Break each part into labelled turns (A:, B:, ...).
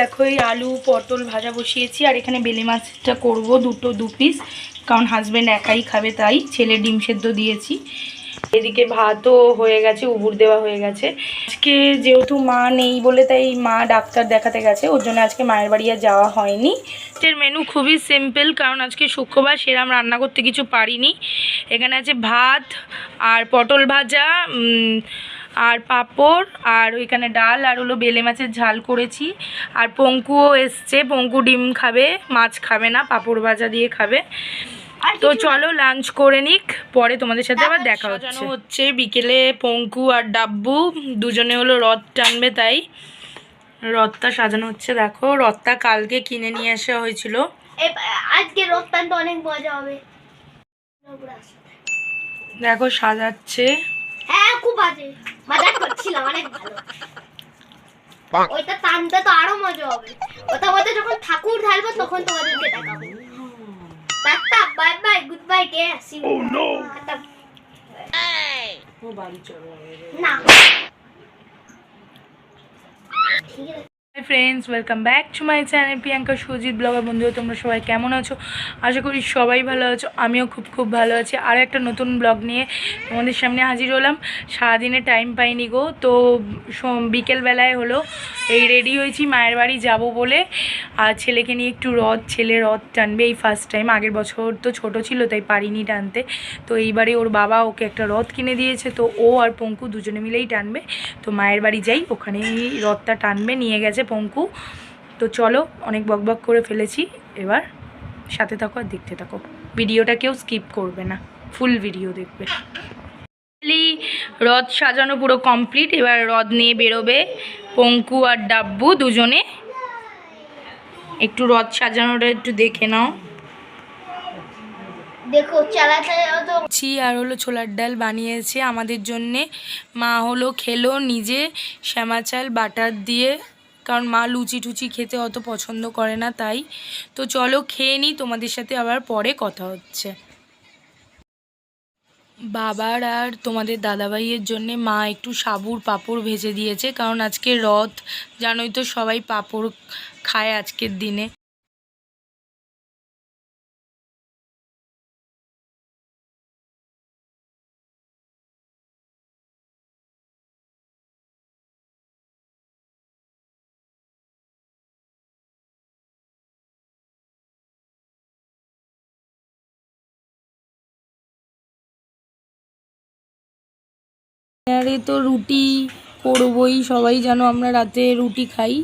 A: দেখো, এই আলু, পটল ভাজা বসিয়েছি, আর এখানে বেলে মাছটা করব দুটো, দু পিস কারণ হাজব্যান্ড একাই খাবে তাই, ছেলে ডিম সেদ্ধ দিয়েছি। এদিকে ভাতও হয়ে গেছে, উবুর দেওয়া হয়ে গেছে। আজকে যেহেতু মা নেই বলে তাই মা ডাক্তার দেখাতে গেছে, ওর জন্য আজকে মায়ের বাড়ি আর যাওয়া হয়নি। এর মেনু খুবই সিম্পল কারণ আজকে শুক্রবার সেরাম রান্না করতে কিছু পারিনি। এখানে আছে ভাত আর পটল ভাজা আর পাঁপড় আর ওইখানে ডাল আর হলো বেলে মাছের ঝাল করেছি। আর পঙ্কুও এসছে পঙ্কু ডিম খাবে মাছ খাবে না পাঁপড় ভাজা দিয়ে খাবে। তো চলো লাঞ্চ করে নিক পরে তোমাদের সাথে আবার দেখা হচ্ছে। হচ্ছে বিকেলে পঙ্কু আর ডাব্বু দুজনে হলো রথ টানবে তাই। রথটা সাজানো হচ্ছে দেখো রথটা কালকে কিনে নিয়ে আসা হয়েছিল।
B: আজকে রক্তান্ত অনেক মজা হবে।
A: দেখো সাজাচ্ছে।
B: হ্যাঁ খুব বাজে। মজা করছিলাম অনেক ভালো ওইটা টানতে তো আরও মজা হবে। ওটা মধ্যে যখন ঠাকুর ঢালবো তখন তোমাদেরকে দেখাবো। Tata bye bye good bye কে সি না। ঠিক আছে।
A: Hi friends welcome back to my channel Priyanka Sujit blogger বন্ধুরা তোমরা সবাই কেমন আছো? আশা করি সবাই ভালো আছো, আমিও খুব খুব ভালো আছি। আর একটা নতুন ব্লগ নিয়ে তোমাদের সামনে হাজির হলাম। সারাদিনে টাইম পাইনি গো, তো বিকেলবেলায় হলো, এই রেডি হয়েছি, মায়ের বাড়ি যাব বলে। আর ছেলেকে নিয়ে একটু রথ, ছেলে রথ টানবে এই ফার্স্ট টাইম আগের বছর তো ছোট ছিল, তাই পারিনি টানতে। তো এইবারে ওর বাবা ওকে একটা রথ কিনে দিয়েছে, তো ও আর পঙ্কু দুজনে মিলেই টানবে। তো মায়ের বাড়ি যাই, ওখানেই রথটা টানবে, নিয়ে গেছে পঙ্কু। তো চলো অনেক বকবক করে ফেলেছি। এবার সাথে থাকো আর দেখতে থাকো। ভিডিওটা কেউ স্কিপ করবে না। ফুল ভিডিও দেখবে। রথ সাজানো পুরো কমপ্লিট এবার রথ নিয়ে বেরোবে পঙ্কু আর ডাব্বু দুজনে। একটু রথ সাজানোটা একটু দেখে নাও।
B: দেখো
A: ছি আর হলো ছোলার ডাল বানিয়েছে আমাদের জন্যে। মা হলো খেলো নিজে শ্যামা চাল বাটার দিয়ে। কারণ মা লুচি টুচি খেতে অত পছন্দ করে না, তাই। তো চলো খেয়ে নিই, তোমাদের সাথে আবার পরে কথা হচ্ছে। বাবার আর তোমাদের দাদাভাইয়ের জন্যে মা একটু সাবুর পাঁপড় ভেজে দিয়েছে, কারণ আজকে রথ, জানোই তো সবাই পাপড় খায় আজকের দিনে। আরে তো রুটি করবই, সবাই জানো আমরা রাতে রুটি খাই।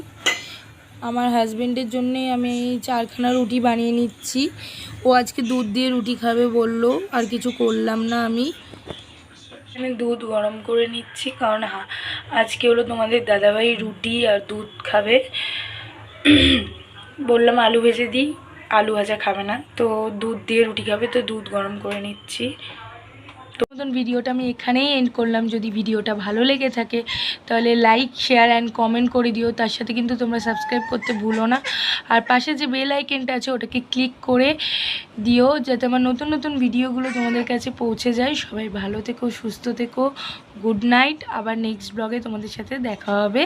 A: আমার হাজবেন্ডের জন্যে আমি চারখানা রুটি বানিয়ে নিচ্ছি। ও আজকে দুধ দিয়ে রুটি খাবে বলল, আর কিছু করলাম না আমি। আমি দুধ গরম করে নিচ্ছি, কারণ আজকে হলো তোমাদের দাদাভাই রুটি আর দুধ খাবে। বললাম আলু ভেজে দিই, আলু ভাজা খাবে না, তো দুধ দিয়ে রুটি খাবে, তো দুধ গরম করে নিচ্ছি। তো মতন ভিডিওটা আমি এখানেই এন্ড করলাম। যদি ভিডিওটা ভালো লেগে থাকে, তাহলে লাইক শেয়ার অ্যান্ড কমেন্ট করে দিও। তার সাথে কিন্তু তোমরা সাবস্ক্রাইব করতে ভুলো না। আর পাশে যে বেল আইকনটা আছে, ওটাকে ক্লিক করে দিও, যাতে আমার নতুন নতুন ভিডিওগুলো তোমাদের কাছে পৌঁছে যায়। সবাই ভালো থেকো, সুস্থ থেকো। গুড নাইট আবার নেক্সট ব্লগে তোমাদের সাথে দেখা হবে।